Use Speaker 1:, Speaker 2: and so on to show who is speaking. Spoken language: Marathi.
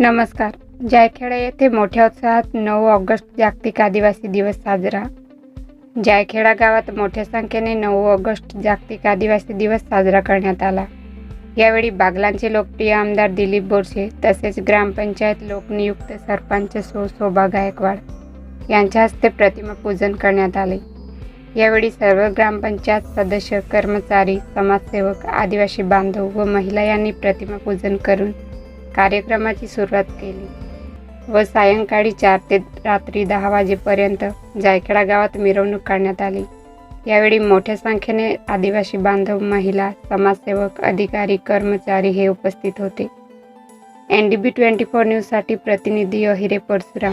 Speaker 1: नमस्कार. जायखेडा येथे मोठ्या उत्साहात नऊ ऑगस्ट जागतिक आदिवासी दिवस साजरा. जायखेडा गावात मोठ्या संख्येने नऊ ऑगस्ट जागतिक आदिवासी दिवस साजरा करण्यात आला. यावेळी बागलांचे लोकप्रिय आमदार दिलीप बोरसे तसेच ग्रामपंचायत लोकनियुक्त सरपंच सो शोभा गायकवाड यांच्या हस्ते प्रतिमा पूजन करण्यात आले. यावेळी सर्व ग्रामपंचायत सदस्य कर्मचारी समाजसेवक आदिवासी बांधव व महिला यांनी प्रतिमा पूजन करून कार्यक्रमाची सुरुवात केली व सायंकाळी चार ते रात्री दहा वाजेपर्यंत जायखेडा गावात मिरवणूक काढण्यात आली. यावेळी मोठ्या संख्येने आदिवासी बांधव महिला समाजसेवक अधिकारी कर्मचारी हे उपस्थित होते. N D B twenty four न्यूजसाठी प्रतिनिधी अहिरे परशुराम.